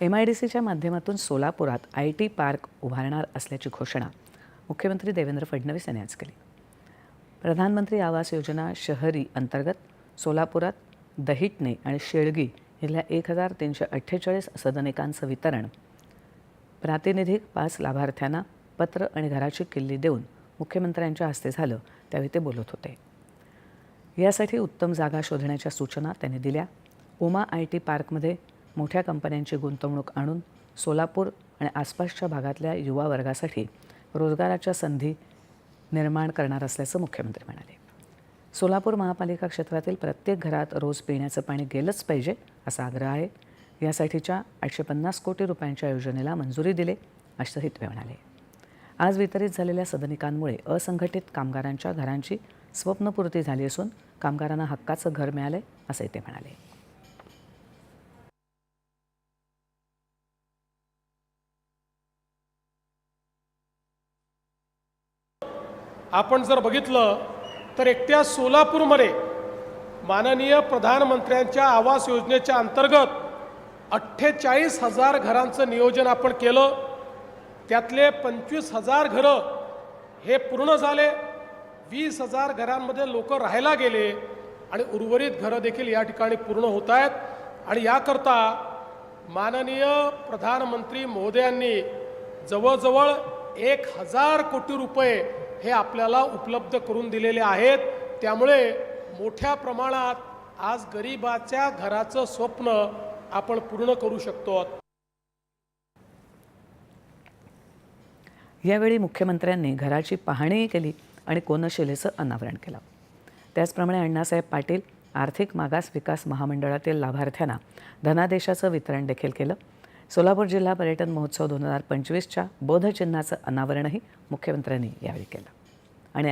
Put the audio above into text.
M I D सीच्या माध्यमातून सोलापुरात आय टी पार्क उभारणार असल्याची घोषणा मुख्यमंत्री देवेंद्र फडणवीस यांनी आज केली. प्रधानमंत्री आवास योजना शहरी अंतर्गत सोलापुरात दहिटणे आणि शेळगी इथल्या एक हजार तीनशे अठ्ठेचाळीस सदनिकांचं वितरण. प्रातिनिधिक पाच लाभार्थ्यांना पत्र आणि घराची किल्ली देऊन मुख्यमंत्र्यांच्या हस्ते झालं त्यावेळी ते बोलत होते. यासाठी उत्तम जागा शोधण्याच्या सूचना त्यांनी दिल्या. उमा आय टी पार्कमध्ये मोठ्या कंपन्यांची गुंतवणूक आणून सोलापूर आणि आसपासच्या भागातल्या युवा वर्गासाठी रोजगाराच्या संधी निर्माण करणार असल्याचं मुख्यमंत्री म्हणाले. सोलापूर महापालिका क्षेत्रातील प्रत्येक घरात रोज पिण्याचं पाणी गेलंच पाहिजे असा आग्रह आहे. यासाठीच्या आठशे पन्नास कोटी रुपयांच्या योजनेला मंजुरी दिली असं हितवे म्हणाले. आज वितरित झालेल्या सदनिकांमुळे असंघटित कामगारांच्या घरांची स्वप्नपूर्ती झाली असून कामगारांना हक्काचं घर मिळालंय असंही ते म्हणाले. आपण जर बघितलं तर एकट्या सोलापूरमध्ये माननीय प्रधानमंत्र्यांच्या आवास योजनेच्या अंतर्गत अठ्ठेचाळीस हजार घरांचं नियोजन आपण केलं. त्यातले पंचवीस हजार घरं हे पूर्ण झाले. वीस हजार घरांमध्ये लोक राहायला गेले आणि उर्वरित घरं देखील या ठिकाणी पूर्ण होत आहेत. आणि याकरता माननीय प्रधानमंत्री महोदयांनी जवळजवळ एक हजार कोटी रुपये हे आपल्याला उपलब्ध करून दिलेले आहेत. त्यामुळे मोठ्या प्रमाणात आज गरिबाच्या घराचं स्वप्न आपण पूर्ण करू शकतो. यावेळी मुख्यमंत्र्यांनी घराची पाहणीही केली आणि कोनशिलेचं अनावरण केलं. त्याचप्रमाणे अण्णासाहेब पाटील आर्थिक मागास विकास महामंडळातील लाभार्थ्यांना धनादेशाचं वितरण देखील केलं. सोलापूर जिल्हा पर्यटन महोत्सव दोन हजार पंचवीसच्या बोधचिन्हाचं अनावरणही मुख्यमंत्र्यांनी यावेळी केलं. आणि